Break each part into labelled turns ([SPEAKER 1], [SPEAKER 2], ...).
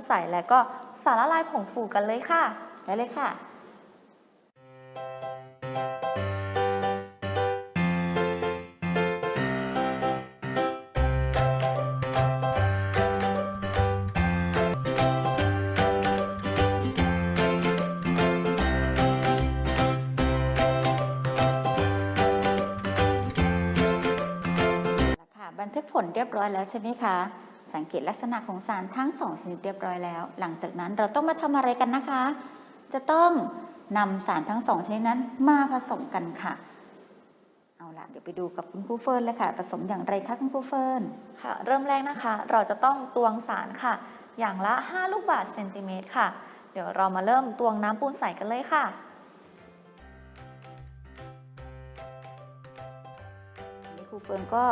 [SPEAKER 1] ำ
[SPEAKER 2] ใสและก็สารละลายผงฟูกันเลยค่ะ
[SPEAKER 3] ได้เลยค่ะค่ะบันทึกผลเรียบร้อยแล้วใช่ไหมคะ สังเกตลักษณะของสารทั้ง 2 ชนิดเรียบร้อยแล้ว หลังจากนั้นเราต้องมาทำอะไรกันนะคะ จะต้องนำสารทั้ง 2 ชนิดนั้นมาผสมกันค่ะ เอาล่ะเดี๋ยวไปดูกับคุณครูเฟิร์นเลยค่ะ ผสมอย่างไรคะคุณครูเฟิร์น
[SPEAKER 2] ค่ะ เริ่มแรกนะคะ เราจะต้องตวงสารค่ะ อย่างละ 5 ลูกบาศก์เซนติเมตรค่ะ เดี๋ยวเรามาเริ่มตวงน้ำปูนใสกันเลยค่ะ
[SPEAKER 3] อันนี้ครูเฟิร์นก็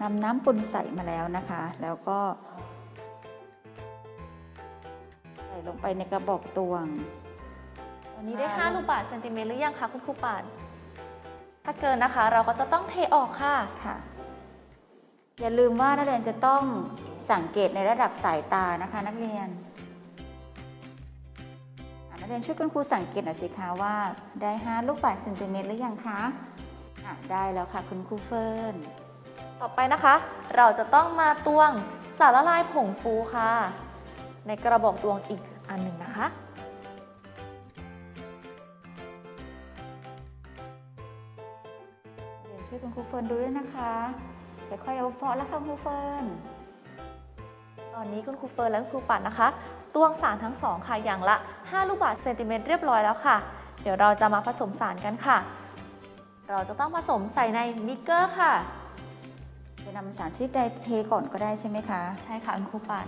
[SPEAKER 3] นำน้ำปุนใส่มาแล้วนะคะ แล้วก็ ใส่ลงไปในกระบอกตวง
[SPEAKER 2] ตอนนี้ได้
[SPEAKER 3] ค่ะ
[SPEAKER 2] 5ลูกบาศก์เซนติเมตรหรือยังคะคุณครูปาน ถ้าเกินนะคะ เราก็จะต้องเทออกค่ะ
[SPEAKER 3] ค่ะ อย่าลืมว่านักเรียนจะต้องสังเกตในระดับสายตานะคะ นักเรียนอะนักเรียนช่วยคุณครูสังเกตหน่อยสิคะว่าได้5ลูกบาศก์เซนติเมตรหรือยังคะอะได้แล้วค่ะคุณครูเฟิร์น
[SPEAKER 2] ต่อไปนะคะ เราจะต้องมาตวงสารละลายผงฟูค่ะ ในกระบอกตวงอีกอันหนึ่งนะคะ
[SPEAKER 3] เรียนช่วยคุณครูเฟิร์นดูด้วยนะคะค่อยๆเอาฟอแล้วค่ะคุณครูเฟิร์น
[SPEAKER 2] ตอนนี้คุณครูเฟิร์นและคุณครูปัดนะคะตวงสารทั้งสองค่ะอย่างละ 5 ลูกบาศก์เซนติเมตรเรียบร้อยแล้วค่ะ เดี๋ยวเราจะมาผสมสารกันค่ะ เราจะต้องผสมใส่ในบิ๊กเกอร์ค่ะ
[SPEAKER 3] จะนำสารชนิดใดเทก่อนก็ได้ใช่ไหมคะ
[SPEAKER 2] ใช่ค่ะคุณครูปัน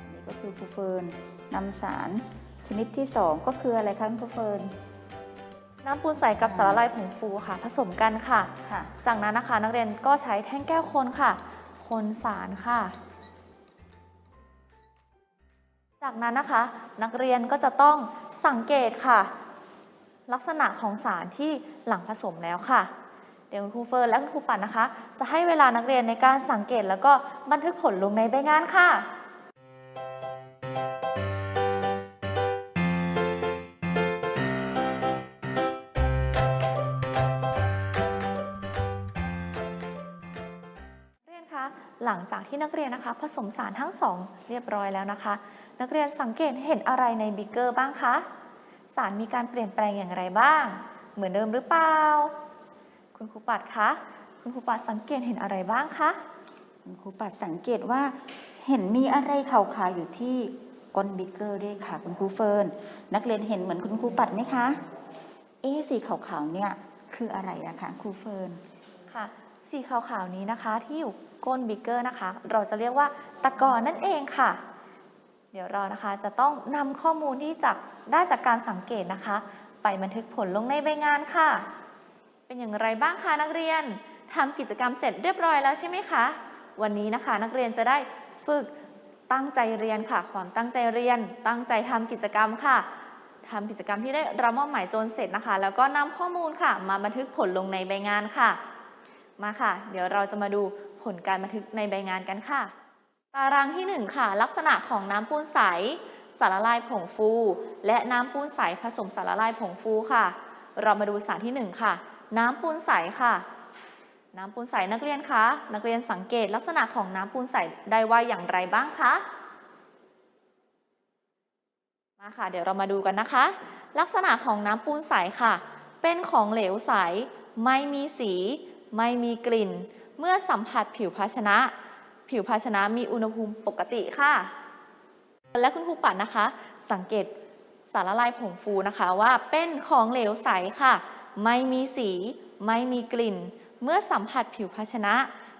[SPEAKER 3] อันนี้ก็คือครูเฟิร์นนำสารชนิดที่ 2 ก็คืออะไรคะคุณครูเฟิร์น
[SPEAKER 2] น้ำปูนใสกับสารละลายผงฟูค่ะ ผสมกันค่ะ
[SPEAKER 3] ค่ะ
[SPEAKER 2] จากนั้นนะคะนักเรียนก็ใช้แท่งแก้วคนค่ะ คนสารค่ะ จากนั้นนะคะ นักเรียนก็จะต้องสังเกตค่ะ ลักษณะของสารที่หลังผสมแล้วค่ะ เดี๋ยวคุณครูเฟิร์นและคุณครูปัดนะคะ จะให้เวลานักเรียนในการสังเกตแล้วก็บันทึกผลลงในใบงานค่ะนักเรียนคะหลังจากที่นักเรียนนะคะ ผสมสารทั้งสองเรียบร้อยแล้วนะคะ นักเรียนสังเกตเห็นอะไรในบิกเกอร์บ้างคะ สารมีการเปลี่ยนแปลงอย่างไรบ้าง เหมือนเดิมหรือเปล่า คุณครูปัดคะ คุณครูปัดสังเกตเห็นอะไรบ้างคะ
[SPEAKER 3] คุณครูปัดสังเกตว่า เห็นมีอะไรขาวๆอยู่ที่ก้นบิ๊กเกอร์ด้วยค่ะคุณครูเฟิร์น นักเรียนเห็นเหมือนคุณครูปัดไหมคะ เอ๊ะสีขาวๆเนี่ยคืออะไรอะคะครูเฟิร์น
[SPEAKER 2] ค่ะ สีขาวๆนี้นะคะที่อยู่ก้นบิ๊กเกอร์นะคะ เราจะเรียกว่าตะกอนนั่นเองค่ะ เดี๋ยวเรานะคะจะต้องนำข้อมูลที่จากได้จากการสังเกตนะคะ ไปบันทึกผลลงในใบงานค่ะ เป็นอย่างไรบ้างคะนักเรียนทำกิจกรรมเสร็จเรียบร้อยแล้วใช่ไหมคะ วันนี้นะคะนักเรียนจะได้ฝึกตั้งใจเรียนค่ะ ความตั้งใจเรียน ตั้งใจทำกิจกรรมค่ะทำกิจกรรมที่ได้รับมอบหมายจนเสร็จนะคะ แล้วก็นำข้อมูลค่ะ มาบันทึกผลลงในใบงานค่ะ มาค่ะ เดี๋ยวเราจะมาดูผลการบันทึกในใบงานกันค่ะ ตารางที่ 1 ค่ะ ลักษณะของน้ำปูนใส สารละลายผงฟู และน้ำปูนใสผสมสารละลายผงฟูค่ะ เรามาดูสารที่ 1 ค่ะ น้ำปูนใสค่ะ น้ำปูนใสนักเรียนคะนักเรียนสังเกตลักษณะของน้ำปูนใสได้ว่าอย่างไรบ้างคะมาค่ะ เดี๋ยวเรามาดูกันนะคะ ลักษณะของน้ำปูนใสค่ะ เป็นของเหลวใส ไม่มีสี ไม่มีกลิ่น เมื่อสัมผัสผิวภาชนะ ผิวภาชนะมีอุณหภูมิปกติค่ะ และคุณครูปัดนะคะ สังเกตสารละลายผงฟูนะคะว่าเป็นของเหลวใสค่ะ ไม่มีสี ไม่มีกลิ่น เมื่อสัมผัสผิวภาชนะ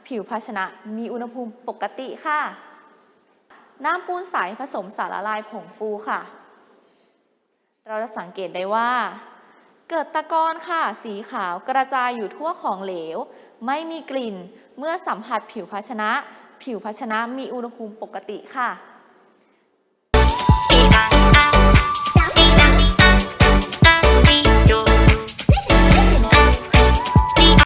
[SPEAKER 2] ผิวภาชนะมีอุณหภูมิปกติค่ะ น้ำปูนใสผสมสารละลายผงฟูค่ะ เราจะสังเกตได้ว่า เกิดตะกอนค่ะ สีขาวกระจายอยู่ทั่วของเหลว ไม่มีกลิ่น เมื่อสัมผัสผิวภาชนะ ผิวภาชนะมีอุณหภูมิปกติค่ะ